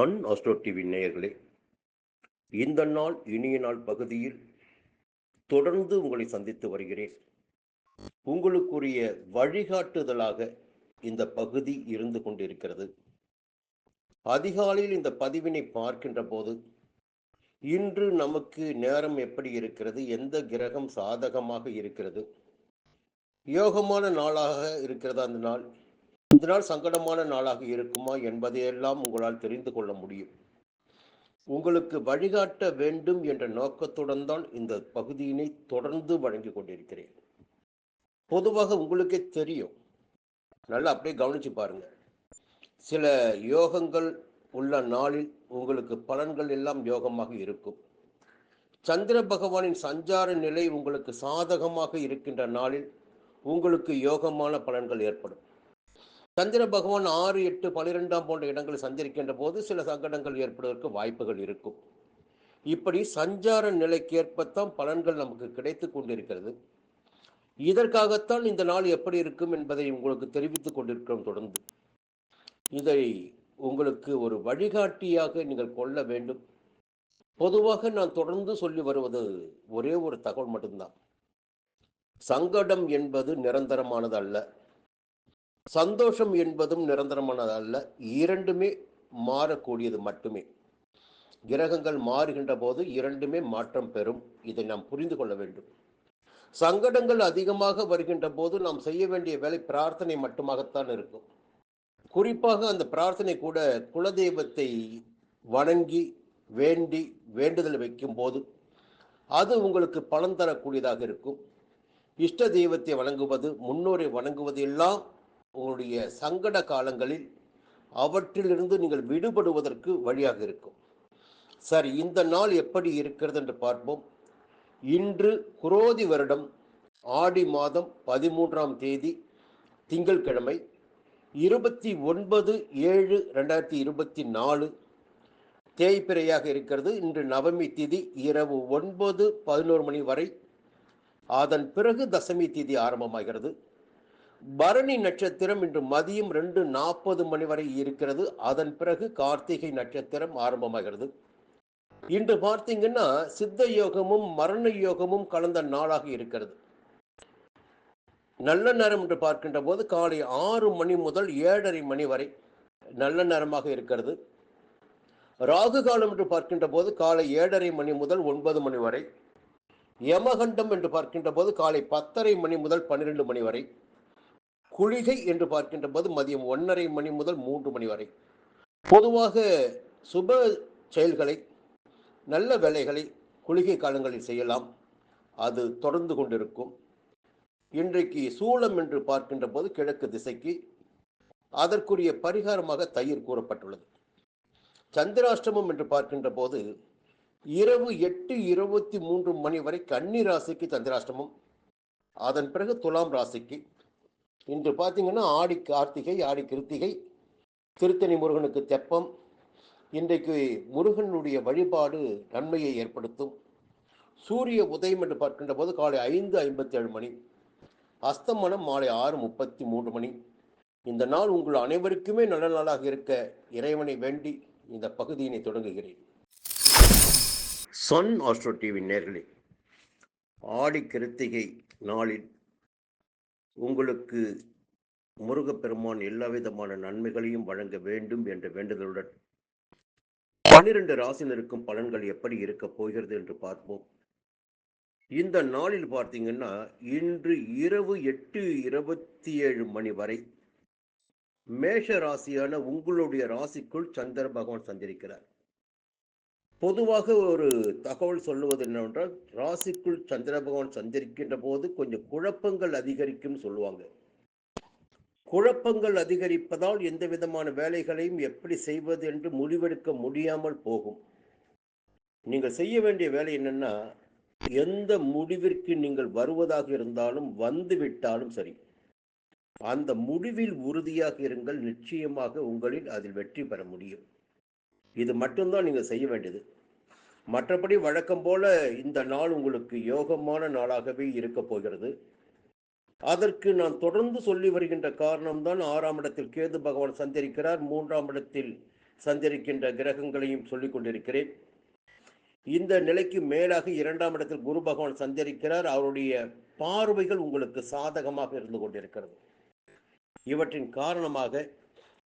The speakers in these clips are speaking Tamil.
சன் அஸ்ட்ரோ டிவி நேயர்களே இந்த நாள் இனிய நாள் பகுதியில் தொடர்ந்து உங்களை சந்தித்து வருகிறேன். உங்களுக்குரிய வழிகாட்டுதலாக இந்த பகுதி இருந்து கொண்டிருக்கிறது. அதிகாலையில் இந்த பதிவினை பார்க்கின்ற போது இன்று நமக்கு நேரம் எப்படி இருக்கிறது எந்த கிரகம் சாதகமாக இருக்கிறது யோகமான நாளாக இருக்கிறதா அந்த நாள் இந்த நாள் சங்கடமான நாளாக இருக்குமா என்பதையெல்லாம் உங்களால் தெரிந்து கொள்ள முடியும். உங்களுக்கு வழிகாட்ட வேண்டும் என்ற நோக்கத்துடன் தான் இந்த பகுதியினை தொடர்ந்து வழங்கி கொண்டிருக்கிறேன். பொதுவாக உங்களுக்கே தெரியும். நல்லா அப்படியே கவனிச்சு பாருங்க. சில யோகங்கள் உள்ள நாளில் உங்களுக்கு பலன்கள் எல்லாம் யோகமாக இருக்கும். சந்திர பகவானின் சஞ்சார நிலை உங்களுக்கு சாதகமாக இருக்கின்ற நாளில் உங்களுக்கு யோகமான பலன்கள் ஏற்படும். சந்திர பகவான் ஆறு எட்டு பனிரெண்டாம் போன்ற இடங்களில் சஞ்சரிக்கின்ற போது சில சங்கடங்கள் ஏற்படுவதற்கு வாய்ப்புகள் இருக்கும். இப்படி சஞ்சார நிலைக்கேற்பத்தான் பலன்கள் நமக்கு கிடைத்து கொண்டிருக்கிறது. இதற்காகத்தான் இந்த நாள் எப்படி இருக்கும் என்பதை உங்களுக்கு தெரிவித்துக் கொண்டிருக்கிறோம் தொடர்ந்து. இதை உங்களுக்கு ஒரு வழிகாட்டியாக நீங்கள் கொள்ள வேண்டும். பொதுவாக நான் தொடர்ந்து சொல்லி வருவது ஒரே ஒரு தகவல் மட்டும்தான். சங்கடம் என்பது நிரந்தரமானது அல்ல சந்தோஷம் என்பதும் நிரந்தரமானது அல்ல இரண்டுமே மாறக்கூடியது மட்டுமே. கிரகங்கள் மாறுகின்ற போது இரண்டுமே மாற்றம் பெறும். இதை நாம் புரிந்து கொள்ள வேண்டும். சங்கடங்கள் அதிகமாக வருகின்ற போது நாம் செய்ய வேண்டிய வேலை பிரார்த்தனை மட்டுமாகத்தான் இருக்கும். குறிப்பாக அந்த பிரார்த்தனை கூட குலதெய்வத்தை வணங்கி வேண்டி வேண்டுதல் வைக்கும் போது அது உங்களுக்கு பலன் தரக்கூடியதாக இருக்கும். இஷ்ட தெய்வத்தை வணங்குவது முன்னோரை வணங்குவது எல்லாம் உங்களுடைய சங்கட காலங்களில் அவற்றிலிருந்து நீங்கள் விடுபடுவதற்கு வழியாக இருக்கும். சரி இந்த நாள் எப்படி இருக்கிறது என்று பார்ப்போம். இன்று குரோதி வருடம் ஆடி மாதம் பதிமூன்றாம் தேதி திங்கள்கிழமை இருபத்தி ஒன்பது ஏழு ரெண்டாயிரத்தி இருபத்தி நாலு தேய்பிரையாக இருக்கிறது. இன்று நவமி திதி இரவு ஒன்பது பதினோரு மணி வரை. அதன் பிறகு தசமி திதி ஆரம்பமாகிறது. பரணி நட்சத்திரம் இன்று மதியம் ரெண்டு நாற்பது மணி வரை இருக்கிறது. அதன் பிறகு கார்த்திகை நட்சத்திரம் ஆரம்பமாகிறது. இன்று பார்த்தீங்கன்னா சித்த யோகமும் மரண யோகமும் கலந்த நாளாக இருக்கிறது. நல்ல நேரம் என்று பார்க்கின்ற போது காலை ஆறு மணி முதல் ஏழரை மணி வரை நல்ல நேரமாக இருக்கிறது. ராகு காலம் என்று பார்க்கின்ற போது காலை ஏழரை மணி முதல் ஒன்பது மணி வரை. யமகண்டம் என்று பார்க்கின்ற போது காலை பத்தரை மணி முதல் பன்னிரெண்டு மணி வரை. குளிகை என்று பார்க்கின்ற போது மதியம் ஒன்றரை மணி முதல் மூன்று மணி வரை. பொதுவாக சுப செயல்களை நல்ல வேலைகளை குளிகை காலங்களில் செய்யலாம். அது தொடர்ந்து கொண்டிருக்கும். இன்றைக்கு சூளம் என்று பார்க்கின்ற போது கிழக்கு திசைக்கு அதற்குரிய பரிகாரமாக தயிர் கூறப்பட்டுள்ளது. சந்திராஷ்டமம் என்று பார்க்கின்ற போது இரவு எட்டு இருபத்தி மூன்று மணி வரை கன்னி ராசிக்கு சந்திராஷ்டமம். அதன் பிறகு துலாம் ராசிக்கு இன்று பார்த்தீங்கன்னா ஆடி கார்த்திகை ஆடி கிருத்திகை திருத்தணி முருகனுக்கு தெப்பம். இன்றைக்கு முருகனுடைய வழிபாடு நன்மையை ஏற்படுத்தும். சூரிய உதயம் என்று பார்க்கின்ற போது காலை ஐந்து ஐம்பத்தி ஏழு மணி அஸ்தமனம் மாலை ஆறு முப்பத்தி மூன்று மணி. இந்த நாள் உங்கள் அனைவருக்குமே நல்ல நாளாக இருக்க இறைவனை வேண்டி இந்த பகுதியினை தொடங்குகிறேன். சன் ஆஸ்ட்ரோ டிவி நேர்களே ஆடி கிருத்திகை நாளில் உங்களுக்கு முருகப்பெருமான் எல்லா விதமான நன்மைகளையும் வழங்க வேண்டும் என்ற வேண்டுதலுடன் பன்னிரண்டு ராசினருக்கும் பலன்கள் எப்படி இருக்க போகிறது என்று பார்ப்போம். இந்த நாளில் பார்த்தீங்கன்னா இன்று இரவு எட்டு இருபத்தி ஏழு மணி வரை மேஷ ராசியான உங்களுடைய ராசிக்குள் சந்திர பகவான் சஞ்சரிக்கிறார். பொதுவாக ஒரு தகவல் சொல்லுவது என்னவென்றால் ராசிக்குள் சந்திர பகவான் சஞ்சரிக்கின்ற போது கொஞ்சம் குழப்பங்கள் அதிகரிக்கும் சொல்லுவாங்க. குழப்பங்கள் அதிகரிப்பதால் எந்த விதமான வேலைகளையும் எப்படி செய்வது என்று முடிவெடுக்க முடியாமல் போகும். நீங்கள் செய்ய வேண்டிய வேலை என்னன்னா எந்த முடிவிற்கு நீங்கள் வருவதாக இருந்தாலும் வந்து விட்டாலும் சரி அந்த முடிவில் உறுதியாக இருங்கள். நிச்சயமாக உங்களில் அதில் வெற்றி பெற முடியும். இது மட்டும்தான் நீங்கள் செய்ய வேண்டியது. மற்றபடி வழக்கம் போல இந்த நாள் உங்களுக்கு யோகமான நாளாகவே இருக்க போகிறது. அதற்கு நான் தொடர்ந்து சொல்லி வருகின்ற காரணம்தான் ஆறாம் இடத்தில் கேது பகவான் சந்தரிக்கிறார் மூன்றாம் இடத்தில் சந்தரிக்கின்ற கிரகங்களையும் சொல்லிக் கொண்டிருக்கிறேன். இந்த நிலைக்கு மேலாக இரண்டாம் இடத்தில் குரு பகவான் சஞ்சரிக்கிறார். அவருடைய பார்வைகள் உங்களுக்கு சாதகமாக இருந்து கொண்டிருக்கிறது. இவற்றின் காரணமாக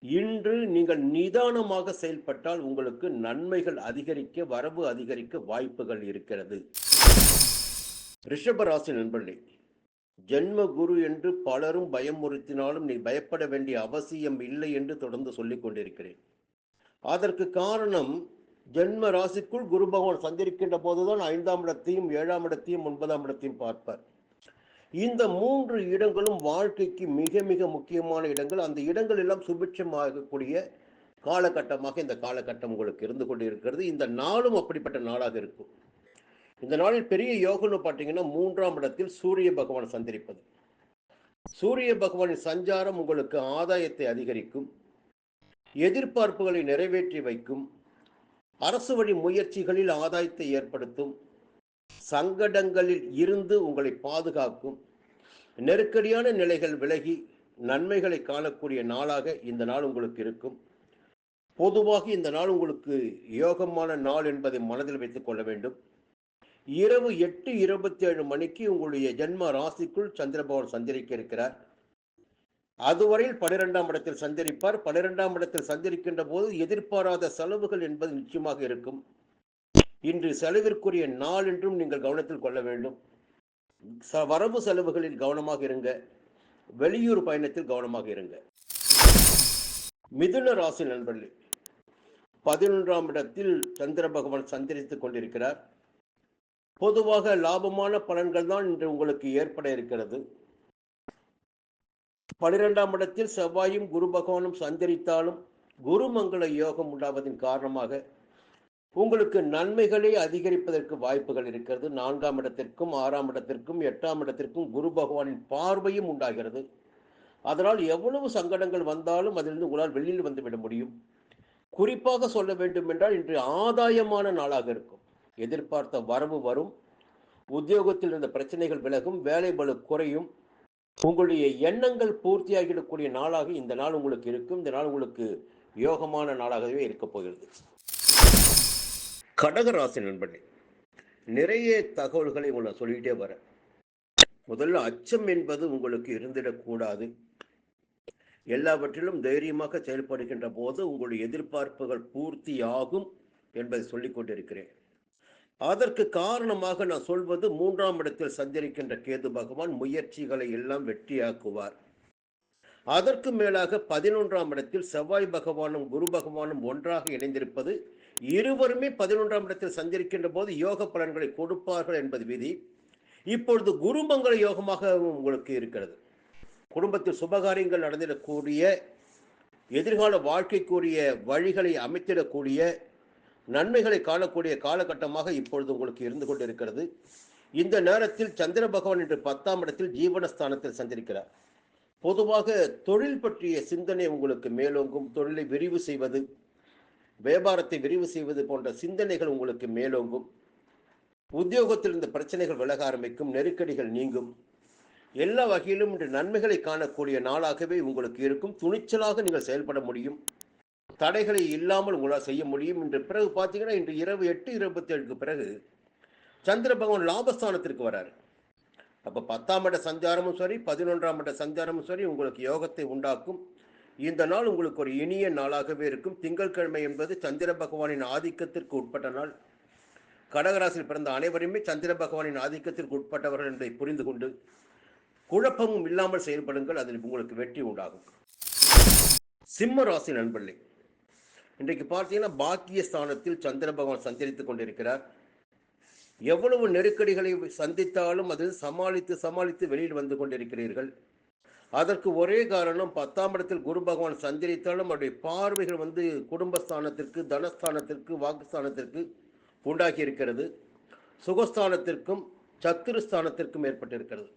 இன்று நீங்கள் நிதானமாக செயல்பட்டால் உங்களுக்கு நன்மைகள் அதிகரிக்க வரவு அதிகரிக்க வாய்ப்புகள் இருக்கிறது. ரிஷபராசி நண்பர்களே ஜென்ம குரு என்று பலரும் பயமுறுத்தினாலும் நீ பயப்பட வேண்டிய அவசியம் இல்லை என்று தொடர்ந்து சொல்லிக் கொண்டிருக்கிறேன். அதற்கு காரணம் ஜென்ம ராசிக்குள் குரு பகவான் சந்திருக்கின்ற போதுதான் ஐந்தாம் இடத்தையும் ஏழாம் இடத்தையும் ஒன்பதாம் இடத்தையும் பார்ப்பார். இந்த மூன்று இடங்களும் வாழ்க்கைக்கு மிக மிக முக்கியமான இடங்கள். அந்த இடங்கள் எல்லாம் சுபிட்சமாகக்கூடிய காலகட்டமாக இந்த காலகட்டம் உங்களுக்கு இருந்து கொண்டு இருக்கிறது இந்த நாளும் அப்படிப்பட்ட நாளாக இருக்கும். இந்த நாளில் பெரிய யோகம்னு பார்த்தீங்கன்னா மூன்றாம் இடத்தில் சூரிய பகவான் சந்திரிப்பது. சூரிய பகவானின் சஞ்சாரம் உங்களுக்கு ஆதாயத்தை அதிகரிக்கும். எதிர்பார்ப்புகளை நிறைவேற்றி வைக்கும். அரசு வழி முயற்சிகளில் ஆதாயத்தை ஏற்படுத்தும். சங்கடங்களில் இருந்து உங்களை பாதுகாக்கும். நெருக்கடியான நிலைகள் விலகி நன்மைகளை காணக்கூடிய நாளாக இந்த நாள் உங்களுக்கு இருக்கும். பொதுவாக இந்த நாள் உங்களுக்கு யோகமான நாள் என்பதை மனதில் வைத்துக் கொள்ள வேண்டும். இரவு எட்டு இருபத்தி ஏழு மணிக்கு உங்களுடைய ஜென்ம ராசிக்குள் சந்திரபவன் சந்திரிக்க இருக்கிறார். அதுவரையில் பனிரெண்டாம் இடத்தில் சந்திரிப்பார் பனிரெண்டாம் இடத்தில் சந்திரிக்கின்ற போது எதிர்பாராத செலவுகள் என்பது நிச்சயமாக இருக்கும். இன்று செலவிற்குரிய நாள் என்றும் நீங்கள் கவனத்தில் கொள்ள வேண்டும். ச- வரவு செலவுகளில் கவனமாக இருங்க. வெளியூர் பயணத்தில் கவனமாக இருங்க. மிதுன ராசி நண்பர்களே பதினொன்றாம் இடத்தில் சந்திர பகவான் சஞ்சரித்துக் கொண்டிருக்கிறார். பொதுவாக லாபமான பலன்கள் தான் இன்று உங்களுக்கு ஏற்பட இருக்கிறது. பனிரெண்டாம் இடத்தில் செவ்வாயும் குரு பகவானும் சஞ்சரித்தாலும் குருமங்கள யோகம் உண்டாவதன் காரணமாக உங்களுக்கு நன்மைகளை அதிகரிப்பதற்கு வாய்ப்புகள் இருக்கிறது. நான்காம் இடத்திற்கும் ஆறாம் இடத்திற்கும் எட்டாம் இடத்திற்கும் குரு பகவானின் பார்வையும் உண்டாகிறது. அதனால் எவ்வளவு சங்கடங்கள் வந்தாலும் அதிலிருந்து உங்களால் வெளியில் வந்துவிட முடியும். குறிப்பாக சொல்ல வேண்டும் என்றால் இன்று ஆதாயமான நாளாக இருக்கும். எதிர்பார்த்த வரவு வரும். உத்தியோகத்தில் இருந்த பிரச்சனைகள் விலகும். வேலை பலு குறையும். உங்களுடைய எண்ணங்கள் பூர்த்தியாகிடக்கூடிய நாளாக இந்த நாள் உங்களுக்கு இருக்கும். இந்த நாள் உங்களுக்கு யோகமான நாளாகவே இருக்கப் போகிறது. கடகராசி நண்பர்களே நிறைய தகவல்களை உங்களை சொல்லிக்கிட்டே வரேன். முதல்ல அச்சம் என்பது உங்களுக்கு இருந்திடக்கூடாது. எல்லாவற்றிலும் தைரியமாக செயல்படுகின்ற போது உங்களுடைய எதிர்பார்ப்புகள் பூர்த்தியாகும் என்பதை சொல்லிக் கொண்டிருக்கிறேன். அதற்கு காரணமாக நான் சொல்வது மூன்றாம் இடத்தில் சஞ்சரிக்கின்ற கேது பகவான் முயற்சிகளை எல்லாம் வெற்றியாக்குவார். அதற்கு மேலாக பதினொன்றாம் இடத்தில் செவ்வாய் பகவானும் குரு பகவானும் ஒன்றாக இணைந்திருப்பது இருவருமே பதினொன்றாம் இடத்தில் சஞ்சரிக்கின்ற போது யோக பலன்களை கொடுப்பார்கள் என்பது விதி. இப்பொழுது குருமங்கள யோகமாக உங்களுக்கு இருக்கிறது. குடும்பத்தில் சுபகாரியங்கள் நடந்திடக்கூடிய எதிர்கால வாழ்க்கைக்குரிய வழிகளை அமைத்திடக்கூடிய நன்மைகளை காணக்கூடிய காலகட்டமாக இப்பொழுது உங்களுக்கு இருந்து கொண்டிருக்கிறது. இந்த நேரத்தில் சந்திர பகவான் இன்று பத்தாம் இடத்தில் ஜீவனஸ்தானத்தில் சஞ்சரிக்கிறார். பொதுவாக தொழில் பற்றிய சிந்தனை உங்களுக்கு மேலோங்கும். தொழிலை விரிவு செய்வது வியாபாரத்தை விரிவு செய்வது போன்ற சிந்தனைகள் உங்களுக்கு மேலோங்கும். உத்தியோகத்தில் இருந்த பிரச்சனைகள் விலக ஆரம்பிக்கும் நெருக்கடிகள் நீங்கும். எல்லா வகையிலும் இன்று நன்மைகளை காணக்கூடிய நாளாகவே உங்களுக்கு இருக்கும். துணிச்சலாக நீங்கள் செயல்பட முடியும். தடைகளை இல்லாமல் உங்களால் செய்ய முடியும். இன்று பிறகு பார்த்தீங்கன்னா இன்று இரவு எட்டு இருபத்தி ஏழுக்கு பிறகு சந்திர பகவான் லாபஸ்தானத்திற்கு வராரு. அப்போ பத்தாம் இட சஞ்சாரமும் சரி பதினொன்றாம் இட சஞ்சாரமும் சரி உங்களுக்கு யோகத்தை உண்டாக்கும். இந்த நாள் உங்களுக்கு ஒரு இனிய நாளாகவே இருக்கும். திங்கட்கிழமை என்பது சந்திர பகவானின் ஆதிக்கத்திற்கு உட்பட்ட நாள். கடகராசியில் பிறந்த அனைவருமே சந்திர பகவானின் ஆதிக்கத்திற்கு உட்பட்டவர்கள் என்பதை புரிந்து கொண்டு குழப்பமும் இல்லாமல் செயல்படுங்கள். அதில் உங்களுக்கு வெற்றி உண்டாகும். சிம்ம ராசி நண்பர்களே இன்றைக்கு பார்த்தீங்கன்னா பாக்கிய ஸ்தானத்தில் சந்திர பகவான் சஞ்சரித்துக் கொண்டிருக்கிறார். எவ்வளவு நெருக்கடிகளை சந்தித்தாலும் அதில் சமாளித்து சமாளித்து வெளியில் வந்து கொண்டிருக்கிறீர்கள். அதற்கு ஒரே காரணம் பத்தாம் இடத்தில் குரு பகவான் சஞ்சரித்தாலும் அவருடைய பார்வைகள் வந்து குடும்பஸ்தானத்திற்கு தனஸ்தானத்திற்கு வாக்குஸ்தானத்திற்கு உண்டாகி இருக்கிறது. சுகஸ்தானத்திற்கும் சத்துருஸ்தானத்திற்கும் ஏற்பட்டிருக்கிறது.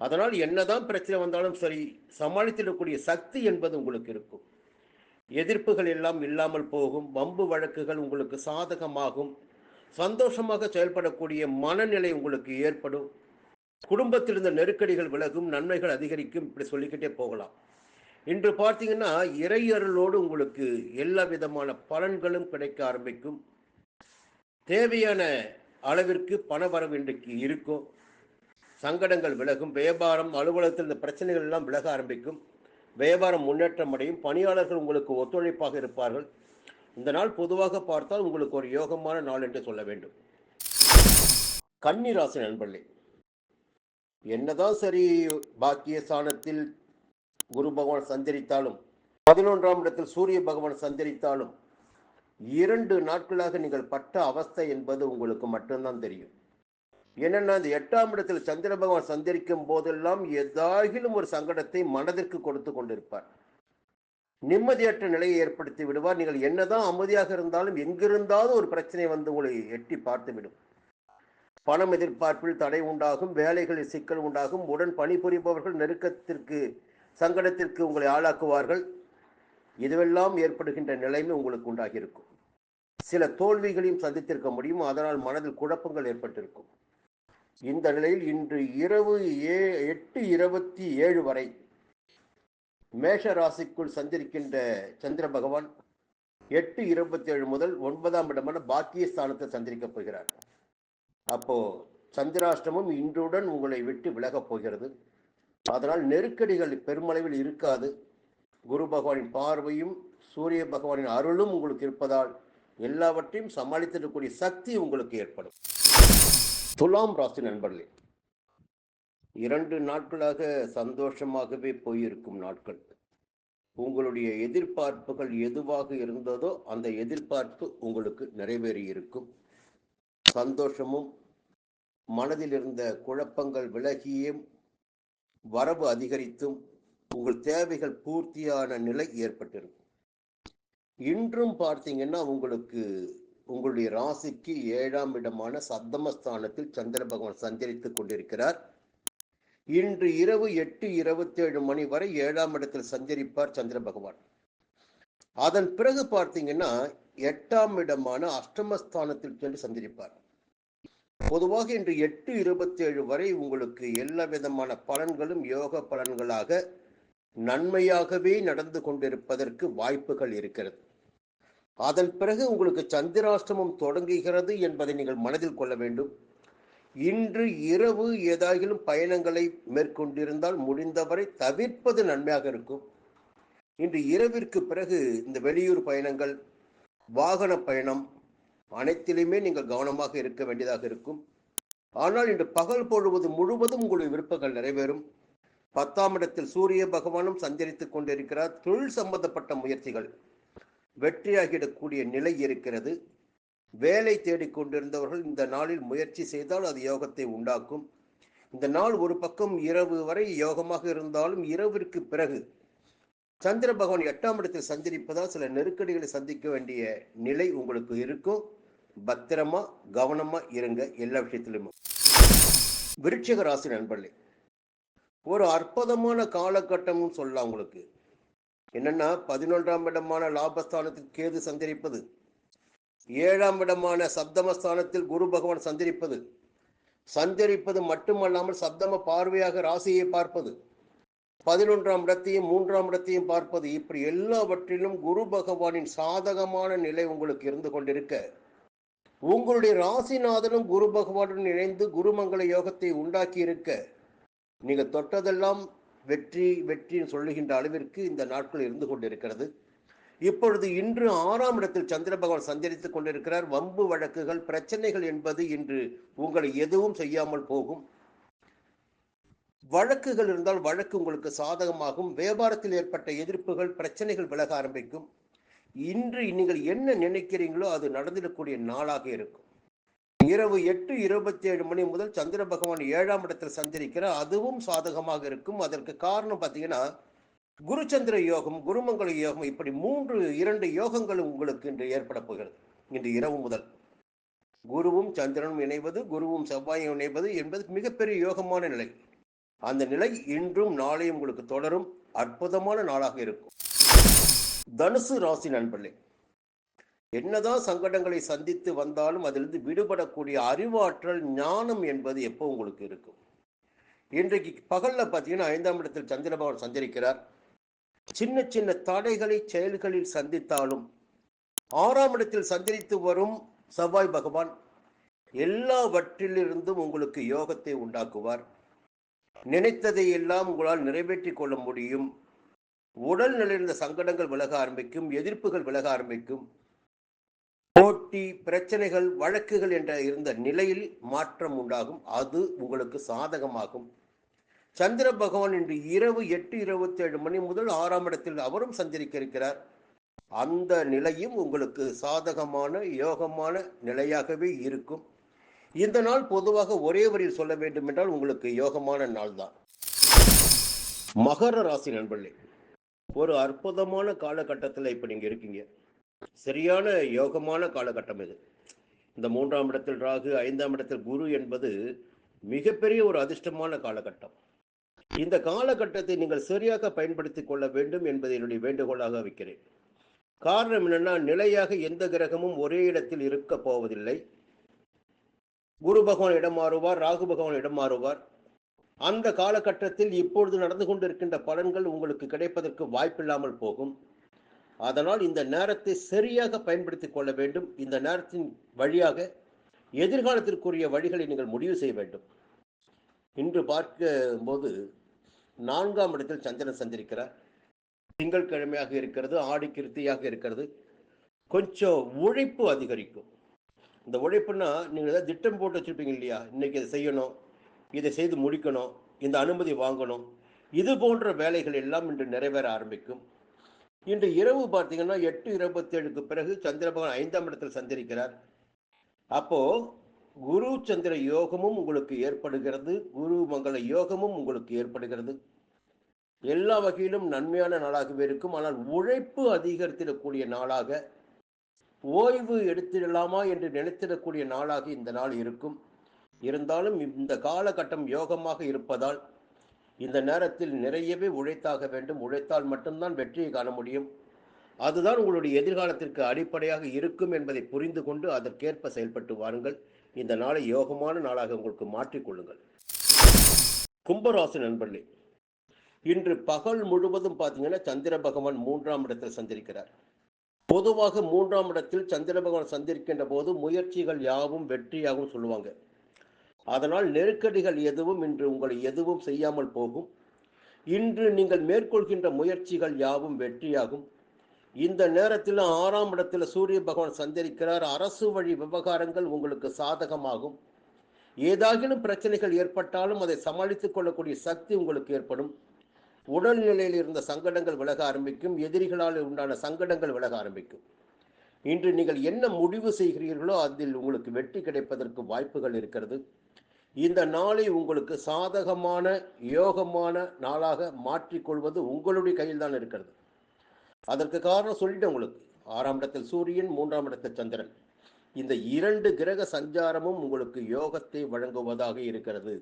அதனால் என்னதான் பிரச்சனை வந்தாலும் சரி சமாளித்திடக்கூடிய சக்தி என்பது உங்களுக்கு இருக்கும். எதிர்ப்புகள் எல்லாம் இல்லாமல் போகும் வம்பு வழக்குகள் உங்களுக்கு சாதகமாகும். சந்தோஷமாக செயல்படக்கூடிய மனநிலை உங்களுக்கு ஏற்படும். குடும்பத்தில் இருந்த நெருக்கடிகள் விலகும் நன்மைகள் அதிகரிக்கும் இப்படி சொல்லிக்கிட்டே போகலாம். இன்று பார்த்தீங்கன்னா இறையருளோடு உங்களுக்கு எல்லா விதமான பலன்களும் கிடைக்க ஆரம்பிக்கும். தேவையான அளவிற்கு பணவரவு இன்றைக்கு இருக்கும். சங்கடங்கள் விலகும் வியாபாரம் அலுவலகத்தில் இந்த பிரச்சனைகள் எல்லாம் விலக ஆரம்பிக்கும். வியாபாரம் முன்னேற்றம் அடையும் பணியாளர்கள் உங்களுக்கு ஒத்துழைப்பாக இருப்பார்கள். இந்த நாள் பொதுவாக பார்த்தால் உங்களுக்கு ஒரு யோகமான நாள் என்று சொல்ல வேண்டும். கன்னிராசி நண்பர்களே என்னதான் சரி பாக்கியஸ்தானத்தில் குரு பகவான் சஞ்சரித்தாலும் பதினொன்றாம் இடத்தில் சூரிய பகவான் சஞ்சரித்தாலும் இரண்டு நாட்களாக நீங்கள் பட்ட அவஸ்தை என்பது உங்களுக்கு மட்டும்தான் தெரியும். என்னன்னா இந்த எட்டாம் இடத்தில் சந்திர பகவான் சஞ்சரிக்கும் போதெல்லாம் ஏதாகிலும் ஒரு சங்கடத்தை மனதிற்கு கொடுத்து கொண்டிருப்பார். நிம்மதியற்ற நிலையை ஏற்படுத்தி விடுவார். நீங்கள் என்னதான் அமைதியாக இருந்தாலும் எங்கிருந்தாலும் ஒரு பிரச்சனை வந்து உங்களை எட்டி பார்த்துவிடும். பணம் எதிர்பார்ப்பில் தடை உண்டாகும் வேலைகளில் சிக்கல் உண்டாகும் உடன் பணிபுரிபவர்கள் நெருக்கத்திற்கு சங்கடத்திற்கு உங்களை ஆளாக்குவார்கள். இதுவெல்லாம் ஏற்படுகின்ற நிலைமை உங்களுக்கு உண்டாகியிருக்கும். சில தோல்விகளையும் சந்தித்திருக்க முடியும் அதனால் மனதில் குழப்பங்கள் ஏற்பட்டிருக்கும். இந்த நிலையில் இன்று இரவு ஏ எட்டு இருபத்தி ஏழு வரை மேஷ ராசிக்குள் சந்திருக்கின்ற சந்திர பகவான் எட்டு இருபத்தி ஏழு முதல் ஒன்பதாம் இடமான பாக்கிய ஸ்தானத்தை சந்திரிக்கப் போகிறார். அப்போ சந்திராஷ்டமம் இன்றுடன் உங்களை விட்டு விலகப் போகிறது. அதனால் நெருக்கடிகள் பெருமளவில் இருக்காது. குரு பகவானின் பார்வையும் சூரிய பகவானின் அருளும் உங்களுக்கு இருப்பதால் எல்லாவற்றையும் சமாளித்திருக்கக்கூடிய சக்தி உங்களுக்கு ஏற்படும். துலாம் ராசி நண்பர்களே இரண்டு நாட்களாக சந்தோஷமாகவே போயிருக்கும் நாட்கள். உங்களுடைய எதிர்பார்ப்புகள் எதுவாக இருந்ததோ அந்த எதிர்பார்ப்பு உங்களுக்கு நிறைவேறி இருக்கும் சந்தோஷமும் மனதில் இருந்த குழப்பங்கள் விலகியும் வரவு அதிகரித்தும் உங்கள் தேவைகள் பூர்த்தியான நிலை ஏற்பட்டிருக்கும். இன்றும் பார்த்தீங்கன்னா உங்களுக்கு உங்களுடைய ராசிக்கு ஏழாம் இடமான சப்தமஸ்தானத்தில் சந்திர பகவான் சஞ்சரித்துக் கொண்டிருக்கிறார். இன்று இரவு எட்டு இருபத்தி ஏழு மணி வரை ஏழாம் இடத்தில் சஞ்சரிப்பார் சந்திர பகவான். அதன் பிறகு பார்த்தீங்கன்னா எட்டாம் இடமான அஷ்டமஸ்தானத்தில் சென்று சஞ்சரிப்பார். பொதுவாக இன்று எட்டு இருபத்தி ஏழு வரை உங்களுக்கு எல்லா விதமான பலன்களும் யோக பலன்களாக நன்மையாகவே நடந்து கொண்டிருப்பதற்கு வாய்ப்புகள் இருக்கிறது. அதன் பிறகு உங்களுக்கு சந்திராஷ்டமம் தொடங்குகிறது என்பதை நீங்கள் மனதில் கொள்ள வேண்டும். இன்று இரவு ஏதாகிலும் பயணங்களை மேற்கொண்டிருந்தால் முடிந்தவரை தவிர்ப்பது நன்மையாக இருக்கும். இன்று இரவிற்கு பிறகு இந்த வெளியூர் பயணங்கள் வாகன பயணம் அனைத்திலுமே நீங்கள் கவனமாக இருக்க வேண்டியதாக இருக்கும். ஆனால் இன்று பகல் பொழுவது முழுவதும் உங்களுடைய விருப்பங்கள் நிறைவேறும். பத்தாம் இடத்தில் சூரிய பகவானும் சஞ்சரித்துக் கொண்டிருக்கிறார். தொழில் சம்பந்தப்பட்ட முயற்சிகள் வெற்றியாகிடக்கூடிய நிலை இருக்கிறது. வேலை தேடிக்கொண்டிருந்தவர்கள் இந்த நாளில் முயற்சி செய்தால் அது யோகத்தை உண்டாக்கும். இந்த நாள் ஒரு பக்கம் இரவு வரை யோகமாக இருந்தாலும் இரவிற்கு பிறகு சந்திர பகவான் எட்டாம் இடத்தில் சஞ்சரிப்பதால் சில நெருக்கடிகளை சந்திக்க வேண்டிய நிலை உங்களுக்கு இருக்கும். பத்திரமா கவனமா இருங்க எல்லா விஷயத்திலுமே. விருட்சிக ராசி நண்பர்களே ஒரு அற்புதமான காலகட்டம்னு சொல்லலாம் உங்களுக்கு. என்னன்னா பதினொன்றாம் இடமான லாபஸ்தானத்தில் கேது சந்தரிப்பது ஏழாம் இடமான சப்தமஸ்தானத்தில் குரு பகவான் சந்தரிப்பது சந்தரிப்பது மட்டுமல்லாமல் சப்தம பார்வையாக ராசியை பார்ப்பது. பதினொன்றாம் இடத்தையும் மூன்றாம் இடத்தையும் பார்ப்பது. இப்படி எல்லாவற்றிலும் குரு பகவானின் சாதகமான நிலை உங்களுக்கு இருந்து கொண்டிருக்க உங்களுடைய ராசிநாதனும் குரு பகவானுடன் இணைந்து குருமங்கள யோகத்தை உண்டாக்கி இருக்க நீங்க தொட்டதெல்லாம் வெற்றி வெற்றின்னு சொல்லுகின்ற அளவிற்கு இந்த நாட்கள் இருந்து கொண்டிருக்கிறது. இப்பொழுது இன்று ஆறாம் இடத்தில் சந்திர பகவான் சஞ்சரித்துக் கொண்டிருக்கிறார். வம்பு வழக்குகள் பிரச்சனைகள் என்பது இன்று உங்களை எதுவும் செய்யாமல் போகும். வழக்குகள் இருந்தால் வழக்கு உங்களுக்கு சாதகமாகும். வியாபாரத்தில் ஏற்பட்ட எதிர்ப்புகள் பிரச்சனைகள் விலக ஆரம்பிக்கும். இன்று நீங்கள் என்ன நினைக்கிறீங்களோ அது நடந்திடக்கூடிய நாளாக இருக்கும். இரவு எட்டு இருபத்தி ஏழு மணி முதல் சந்திர பகவான் ஏழாம் இடத்தில் சஞ்சரிக்கிறார். அதுவும் சாதகமாக இருக்கும். அதற்கு காரணம் பார்த்தீங்கன்னா குருச்சந்திர யோகம் குருமங்கல யோகம் இப்படி மூன்று இரண்டு யோகங்களும் உங்களுக்கு இன்று ஏற்பட போகிறது. இன்று இரவு முதல். குருவும் சந்திரனும் இணைவது குருவும் செவ்வாயும் இணைவது என்பது மிகப்பெரிய யோகமான நிலை. அந்த நிலை இன்றும் நாளையும் உங்களுக்கு தொடரும். அற்புதமான நாளாக இருக்கும். தனுசு ராசி நண்பர்களே என்னதான் சங்கடங்களை சந்தித்து வந்தாலும் அதிலிருந்து விடுபடக்கூடிய அறிவாற்றல் ஞானம் என்பது எப்போ உங்களுக்கு இருக்கும்? இன்றைக்கு பகல்ல பார்த்தீங்கன்னா ஐந்தாம் இடத்தில் சந்திரபவன் சஞ்சரிக்கிறார். சின்ன சின்ன தடைகளை செயல்களில் சந்தித்தாலும் ஆறாம் இடத்தில் சஞ்சரித்து வரும் செவ்வாய் பகவான் எல்லாவற்றிலிருந்தும் உங்களுக்கு யோகத்தை உண்டாக்குவார். நினைத்ததை எல்லாம் உங்களால் நிறைவேற்றிக் கொள்ள முடியும். உடல் நிலையிருந்த சங்கடங்கள் விலக ஆரம்பிக்கும் எதிர்ப்புகள் விலக ஆரம்பிக்கும். போட்டி பிரச்சனைகள் வழக்குகள் என்ற இருந்த நிலையில் மாற்றம் உண்டாகும். அது உங்களுக்கு சாதகமாகும். சந்திர பகவான் இன்று இரவு எட்டு இருபத்தி ஏழு மணி முதல் ஆறாம் இடத்தில் அவரும் சஞ்சரிக்க இருக்கிறார் அந்த நிலையும் உங்களுக்கு சாதகமான யோகமான நிலையாகவே இருக்கும். இந்த நாள் பொதுவாக ஒரே வரியில் சொல்ல வேண்டும் என்றால் உங்களுக்கு யோகமான நாள் தான் மகர ராசி நண்பர்களே ஒரு அற்புதமான காலகட்டத்தில் இப்போ நீங்கள் இருக்கீங்க. சரியான யோகமான காலகட்டம் இது. இந்த மூன்றாம் இடத்தில் ராகு ஐந்தாம் இடத்தில் குரு என்பது மிகப்பெரிய ஒரு அதிர்ஷ்டமான காலகட்டம். இந்த காலகட்டத்தை நீங்கள் சரியாக பயன்படுத்தி கொள்ள வேண்டும் என்பதை என்னுடைய வேண்டுகோளாக வைக்கிறேன். காரணம் என்னன்னா நிலையாக எந்த கிரகமும் ஒரே இடத்தில் இருக்க போவதில்லை. குரு பகவான் இடம் மாறுவார் ராகு பகவான் இடம் மாறுவார். அந்த காலகட்டத்தில் இப்பொழுது நடந்து கொண்டிருக்கின்ற பலன்கள் உங்களுக்கு கிடைப்பதற்கு வாய்ப்பில்லாமல் போகும். அதனால் இந்த நேரத்தை சரியாக பயன்படுத்திக் கொள்ள வேண்டும். இந்த நேரத்தின் வழியாக எதிர்காலத்திற்குரிய வழிகளை நீங்கள் முடிவு செய்ய வேண்டும். இன்று பார்க்கும்போது நான்காம் இடத்தில் சந்திரன் சந்திருக்கிறார். திங்கள் கிழமையாக இருக்கிறது ஆடி கிருத்தியாக இருக்கிறது. கொஞ்சம் உழைப்பு அதிகரிக்கும். இந்த உழைப்புன்னா நீங்கள் ஏதாவது திட்டம் போட்டு வச்சுருப்பீங்க இல்லையா? இன்னைக்கு இதை செய்யணும். இதை செய்து முடிக்கணும் இந்த அனுமதி வாங்கணும். இது போன்ற வேலைகள் எல்லாம் இன்று நிறைவேற ஆரம்பிக்கும். இன்று இரவு பார்த்தீங்கன்னா எட்டு இருபத்தேழுக்கு பிறகு சந்திரபகவான் ஐந்தாம் இடத்தில் சந்திரிக்கிறார். அப்போ குரு சந்திர யோகமும் உங்களுக்கு ஏற்படுகிறது குரு மங்கள யோகமும் உங்களுக்கு ஏற்படுகிறது. எல்லா வகையிலும் நன்மையான நாளாகவே இருக்கும். ஆனால் உழைப்பு அதிகரித்திடக்கூடிய நாளாக ஓய்வு எடுத்திடலாமா என்று நினைத்திடக்கூடிய நாளாக இந்த நாள் இருக்கும். இருந்தாலும் இந்த காலகட்டம் யோகமாக இருப்பதால் இந்த நேரத்தில் நிறையவே உழைத்தாக வேண்டும். உழைத்தால் மட்டும்தான் வெற்றியை காண முடியும். அதுதான் உங்களுடைய எதிர்காலத்திற்கு அடிப்படையாக இருக்கும் என்பதை புரிந்து கொண்டு அதற்கேற்ப செயல்பட்டு வாருங்கள். இந்த நாளை யோகமான நாளாக உங்களுக்கு மாற்றிக்கொள்ளுங்கள் கும்பராசி நண்பர்களே இன்று பகல் முழுவதும் பார்த்தீங்கன்னா சந்திர பகவான் மூன்றாம் இடத்தில் சந்திருக்கிறார். பொதுவாக மூன்றாம் இடத்தில் சந்திர பகவான் சந்திருக்கின்ற போது முயற்சிகள் யாவும் வெற்றியாகவும் சொல்லுவாங்க. அதனால் நெருக்கடிகள் எதுவும் இன்று உங்களை எதுவும் செய்யாமல் போகும். இன்று நீங்கள் மேற்கொள்கின்ற முயற்சிகள் யாவும் வெற்றியாகும். இந்த நேரத்தில் ஆறாம் இடத்தில் சூரிய பகவான் சந்தரிக்கிறார் அரசு வழி விவகாரங்கள் உங்களுக்கு சாதகமாகும். ஏதாகிலும் பிரச்சனைகள் ஏற்பட்டாலும் அதை சமாளித்துக் கொள்ளக்கூடிய சக்தி உங்களுக்கு ஏற்படும். உடல்நிலையில் இருந்த சங்கடங்கள் விலக ஆரம்பிக்கும். எதிரிகளால் உண்டான சங்கடங்கள் விலக ஆரம்பிக்கும். இன்று நீங்கள் என்ன முடிவு செய்கிறீர்களோ அதில் உங்களுக்கு வெற்றி கிடைப்பதற்கு வாய்ப்புகள் இருக்கிறது. இந்த நாளை உங்களுக்கு சாதகமான யோகமான நாளாக மாற்றிக்கொள்வது உங்களுடைய கையில் தான் இருக்கிறது. அதற்கு காரணம் சொல்லிட்டேன் உங்களுக்கு. ஆறாம் இடத்தில் சூரியன் மூன்றாம் இடத்தில் சந்திரன். இந்த இரண்டு கிரக சஞ்சாரமும் உங்களுக்கு யோகத்தை வழங்குவதாக இருக்கிறது.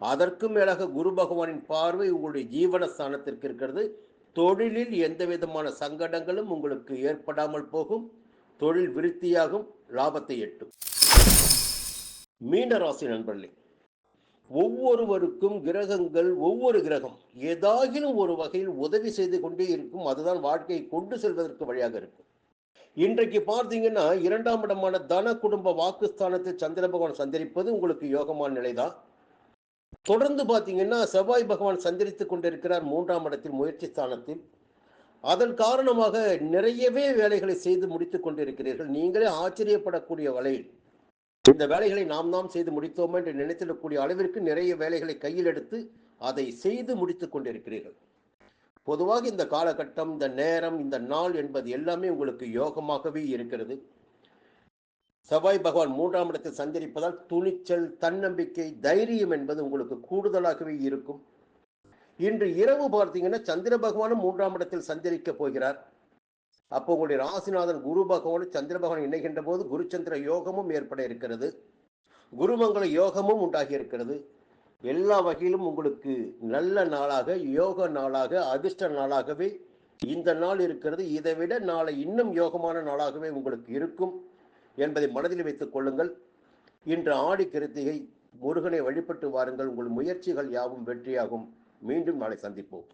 அதற்கு மேலாக குரு பகவானின் பார்வை உங்களுடைய ஜீவனஸ்தானத்திற்கு இருக்கிறது. தொழிலில் எந்த விதமான சங்கடங்களும் உங்களுக்கு ஏற்படாமல் போகும். தொழில் விருத்தியாகும் லாபத்தை எட்டும். மீன ராசி நண்பர்களே ஒவ்வொருவருக்கும் கிரகங்கள் ஒவ்வொரு கிரகம் ஏதாகிலும் ஒரு வகையில் உதவி செய்து கொண்டே இருக்கும். அதுதான் வாழ்க்கையை கொண்டு செல்வதற்கு வழியாக இருக்கும். இன்றைக்கு பார்த்தீங்கன்னா இரண்டாம் இடமான தன குடும்ப வாக்குஸ்தானத்தில் சந்திர பகவான் சந்தரிப்பது உங்களுக்கு யோகமான நிலைதான். தொடர்ந்து பார்த்தீங்கன்னா செவ்வாய் பகவான் சந்தரித்துக் கொண்டிருக்கிறார் மூன்றாம் இடத்தில் முயற்சி ஸ்தானத்தில். அதன் காரணமாக நிறையவே வேலைகளை செய்து முடித்து கொண்டிருக்கிறீர்கள். நீங்களே ஆச்சரியப்படக்கூடிய வகையில் இந்த வேலைகளை நாம் நாம் செய்து முடித்தோம் என்று நினைத்திடக்கூடிய அளவிற்கு நிறைய வேலைகளை கையில் எடுத்து அதை செய்து முடித்துக் கொண்டிருக்கிறீர்கள். பொதுவாக இந்த காலகட்டம் இந்த நேரம் இந்த நாள் என்பது எல்லாமே உங்களுக்கு யோகமாகவே இருக்கிறது. செவ்வாய் பகவான் மூன்றாம் இடத்தில் சஞ்சரிப்பதால் துணிச்சல் தன்னம்பிக்கை தைரியம் என்பது உங்களுக்கு கூடுதலாகவே இருக்கும். இன்று இரவு பார்த்தீங்கன்னா சந்திர பகவானும் மூன்றாம் இடத்தில் சஞ்சரிக்க போகிறார். அப்போ உங்களுடைய ராசிநாதன் குரு பகவானும் சந்திர பகவான் இணைகின்ற போது குருச்சந்திர யோகமும் ஏற்பட இருக்கிறது. குருமங்கள யோகமும் உண்டாகி இருக்கிறது. எல்லா வகையிலும் உங்களுக்கு நல்ல நாளாக யோக நாளாக அதிர்ஷ்ட நாளாகவே இந்த நாள் இருக்கிறது. இதை விட நாளை இன்னும் யோகமான நாளாகவே உங்களுக்கு இருக்கும் என்பதை மனதில் வைத்துக் கொள்ளுங்கள். இன்று ஆடி கிருத்திகை முருகனை வழிபட்டு வாருங்கள். உங்கள் முயற்சிகள் யாவும் வெற்றியாகும். மீண்டும் நாளை சந்திப்போம்.